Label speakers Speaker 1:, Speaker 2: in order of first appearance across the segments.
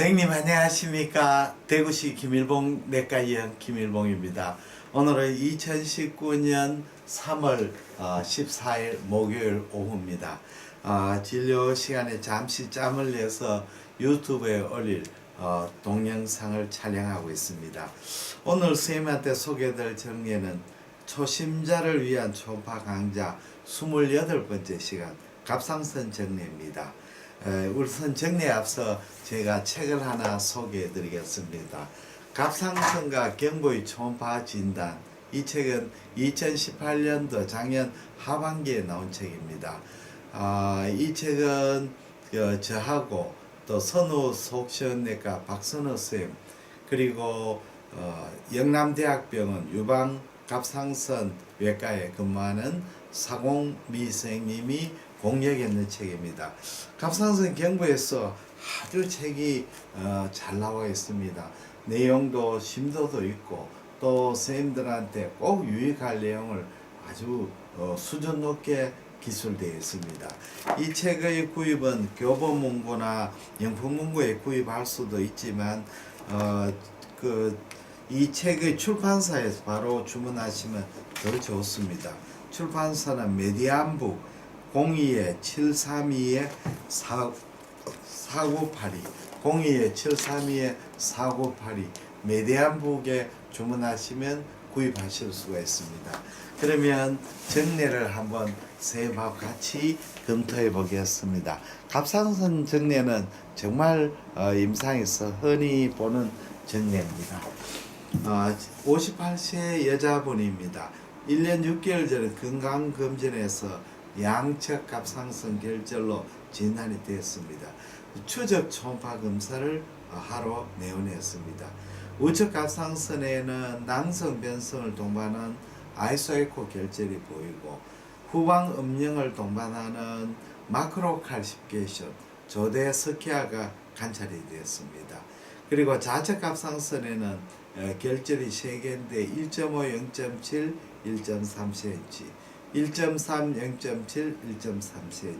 Speaker 1: 선생님 안녕하십니까? 대구시 김일봉 내과의원 김일봉입니다. 오늘은 2019년 3월 14일 목요일 오후입니다. 아, 진료 시간에 잠시 짬을 내서 유튜브에 올릴 어, 동영상을 촬영하고 있습니다. 오늘 선생님한테 소개될 정리는 초심자를 위한 초음파 강좌 28번째 시간 갑상선 정리입니다 에, 우선 정리에 앞서 제가 책을 하나 소개해 드리겠습니다. 갑상선과 경부의 초음파 진단. 이 책은 2018년도 작년 하반기에 나온 책입니다. 아, 이 책은 어, 저하고 또 선우 속시원내과 박선호 쌤 그리고 어, 영남대학병원 유방 갑상선 외과에 근무하는 사공미 선생님이 공략했는 책입니다. 갑상선 경부에서 아주 책이 어, 잘 나와 있습니다. 내용도 심도도 있고 또 선생님들한테 꼭 유익할 내용을 아주 어, 수준 높게 기술되어 있습니다. 이 책의 구입은 교보문고나 영풍문고에 구입할 수도 있지만 어, 그 이 책의 출판사에서 바로 주문하시면 더 좋습니다. 출판사는 메디안북 02-732-4982 02-732-4982 메디안북에 주문하시면 구입하실 수가 있습니다. 그러면 정례를 한번 세밥 같이 검토해 보겠습니다. 갑상선 정례는 정말 어, 임상에서 흔히 보는 정례입니다. 어, 58세 여자분입니다. 1년 6개월 전에 건강검진에서 양측 갑상선 결절로 진단이 되었습니다. 추적 초음파 검사를 하러 내원했습니다. 우측 갑상선에는 낭성 변성을 동반한 아이소에코 결절이 보이고 후방 음영을 동반하는 마크로칼시피케이션 조대 스키아가 관찰이 되었습니다. 그리고 좌측 갑상선에는 어, 결절이 3개인데 1.5, 0.7, 1.3cm 1.3, 0.7, 1.3cm,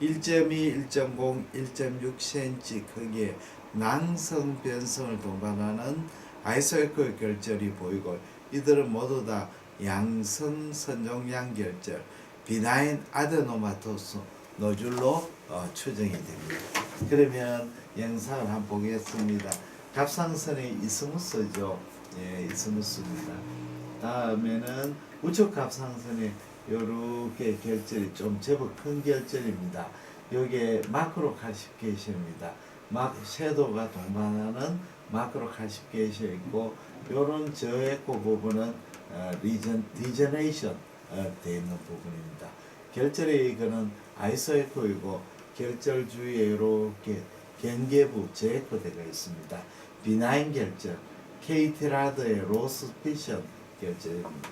Speaker 1: 1.2, 1.0, 1.6cm 크기의 낭성 변성을 동반하는 아이소에코 결절이 보이고 이들은 모두 다 양성 선종양 결절, 비나인 아데노마토스 노줄로 어, 추정이 됩니다. 그러면 영상을 한번 보겠습니다. 갑상선의 이스무스죠. 예, 이스무스입니다. 다음에는 우측 갑상선에 요렇게 결절이 좀 제법 큰 결절입니다. 요게 마크로 칼시피케이션입니다. 막 섀도우가 동반하는 마크로 칼시피케이션 있고 요런 저에코 부분은 어, 리전 디저네이션 어, 되어 있는 부분입니다. 결절의 이거는 아이소에코이고 결절 주위에 이렇게 경계부 저에코대가 있습니다. 비나인 결절, 케이티라드의 로스피션 결절입니다.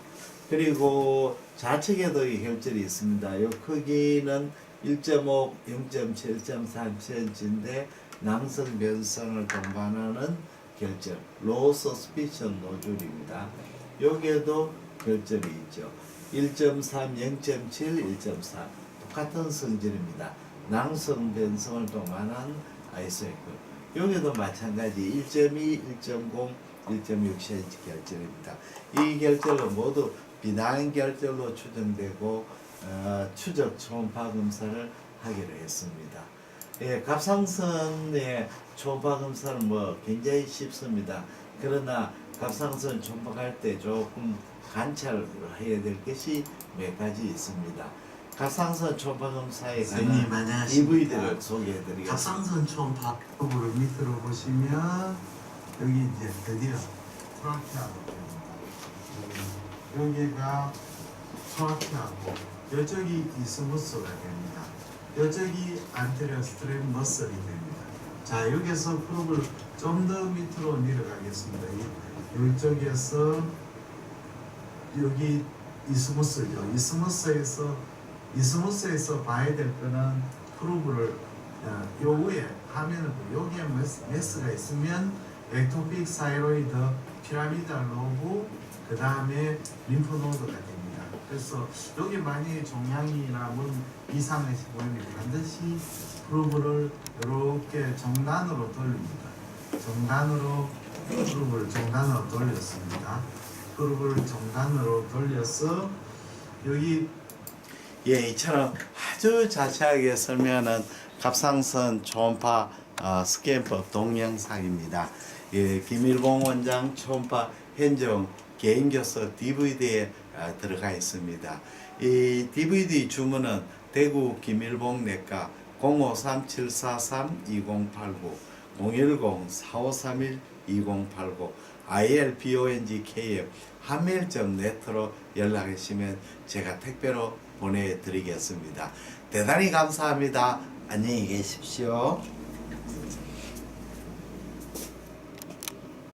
Speaker 1: 그리고 좌측에도 이 결절이 있습니다. 이 크기는 1.5, 0.7, 1.3cm인데 낭성 변성을 동반하는 결절, 로우 서스피션 노즐입니다. 여기에도 결절이 있죠. 1.3, 0.7, 1.4 똑같은 성질입니다. 낭성 변성을 동반한 아이소에크. 여기도 마찬가지 1.2, 1.0, 1.6cm 결절입니다. 이 결절은 모두 비나인 결절로 추정되고 어, 추적 초음파 검사를 하기로 했습니다. 예, 갑상선의 초음파 검사는 뭐 굉장히 쉽습니다. 그러나 갑상선 초음파할 때 조금 관찰을 해야 될 것이 몇 가지 있습니다. 갑상선 초음파 검사에 관한. EV들을 소개해드리겠습니다.
Speaker 2: 갑상선 초음파 부를 밑으로 보시면 여기 이제 드디어 트라키아가 됩니다. 여기가 트라키아고 이쪽이 이스무스가 됩니다. 이쪽이 안테리어 스트랩 머슬이 됩니다. 자 여기서 프로를 좀더 밑으로 내려가겠습니다. 이- 이쪽에서 여기 이스무스죠. 이스무스에서 이스무스에서 봐야 될 거는 프로브를 어, 요 위에 보 여기에 메스, 메스가 있으면 엑토픽 사이로이드 피라미달 로브 그 다음에 림프노드가 됩니다. 그래서 여기 만약에 종양이나 뭔 이상이 보이면 반드시 프로브를 이렇게 정단으로 돌립니다. 정단으로 프로브를 정단으로 돌렸습니다. 프로브를 정단으로 돌려서 여기
Speaker 1: 예, 이처럼 아주 자세하게 설명하는 갑상선 초음파 어, 스캔법 동영상입니다. 예, 김일봉 원장 초음파 현정 개인교서 DVD에 어, 들어가 있습니다. 이 DVD 주문은 대구 김일봉 내과 053-743-2089 010-4531-2089 ILBONGKF 한밀점 네트로 연락하시면 제가 택배로 보내드리겠습니다. 대단히 감사합니다. 안녕히 계십시오.